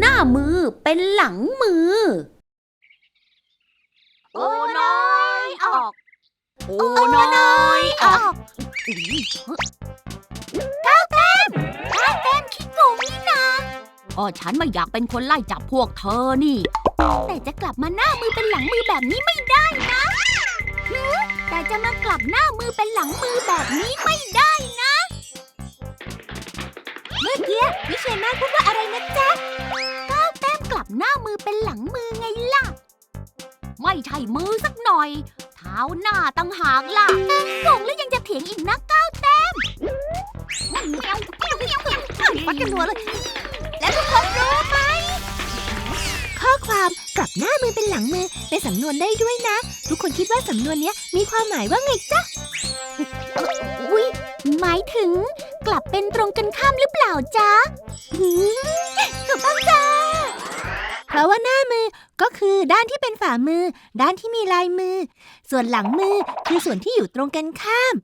หน้ามือเป็นหลังมือ โอ้น้อยออก โอ้น้อยออกก้าวแต้มขี้โกงนี่นาอ๋อฉันไม่อยากเป็นคนไล่จับพวกเธอนี่ แต่จะกลับมาหน้ามือเป็นหลังมือแบบนี้ไม่ได้นะหือแต่จะมากลับหน้ามือเป็นหลังมือแบบนี้ไม่ได้ นะเมื่อกี้วิเชียรมาพูดว่าอะไรนะจ๊ะก้าวแต้มกลับหน้ามือเป็นหลังมือไงล่ะ ไม่ใช่มือสักหน่อย เท้าหน้าตั้งหากล่ะโกงแล้วยังจะเถียงอีกนะก้าวแต้มปัดกันหัวเลย แล้วทุกคนรู้ไหมข้อความกลับหน้ามือเป็นหลังมือเป็นสำนวนได้ด้วยนะ ทุกคนคิดว่าสำนวนเนี้ยมีความหมายว่าไงจ๊ะายถึง กลับเป็นตรงกันข้ามหรือเปล่าจ๊ะถูกต้องจ้าเพราะว่าหน้ามือก็คือด้านที่เป็นฝ่ามือ ด้านที่มีลายมือ ส่วนหลังมือคือส่วนที่อยู่ตรงกันข้าม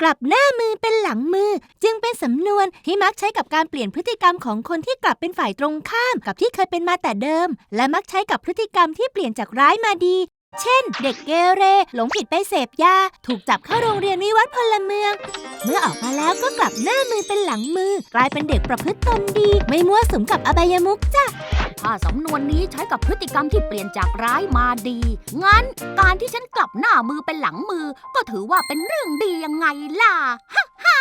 กลับหน้ามือเป็นหลังมือ จึงเป็นสำนวนที่มักใช้กับการเปลี่ยนพฤติกรรมของคนที่กลับเป็นฝ่ายตรงข้ามกับที่เคยเป็นมาแต่เดิม และมักใช้กับพฤติกรรมที่เปลี่ยนจากร้ายมาดี เช่น เด็กเกเรหลงผิดไปเสพยา ถูกจับเข้าโรงเรียนวิวัฒน์พลเมือง เมื่อออกมาแล้วก็กลับหน้ามือเป็นหลังมือ กลายเป็นเด็กประพฤติตนดี ไม่มั่วสุมกับอบายมุขจ้ะ ถ้าสำนวนนี้ใช้กับพฤติกรรมที่เปลี่ยนจากร้ายมาดี งั้นการที่ฉันกลับหน้ามือเป็นหลังมือ ก็ถือว่าเป็นเรื่องดียังไงล่ะ ฮ่าฮ่า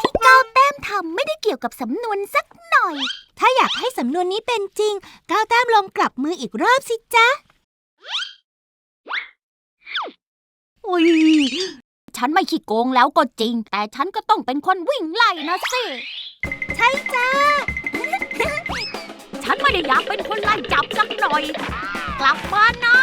ที่ก้าวแต้มทำไม่ได้เกี่ยวกับสำนวนสักหน่อย ถ้าอยากให้สำนวนนี้เป็นจริงก้าวแต้มลองกลับมืออีกรอบสิจ๊ะ อุ้ยฉันไม่ขี้โกงแล้วก็จริง แต่ฉันก็ต้องเป็นคนวิ่งไล่นะสิ ใช่จ้า ฉันไม่ได้อยากเป็นคนไล่จับสักหน่อย กลับมานะ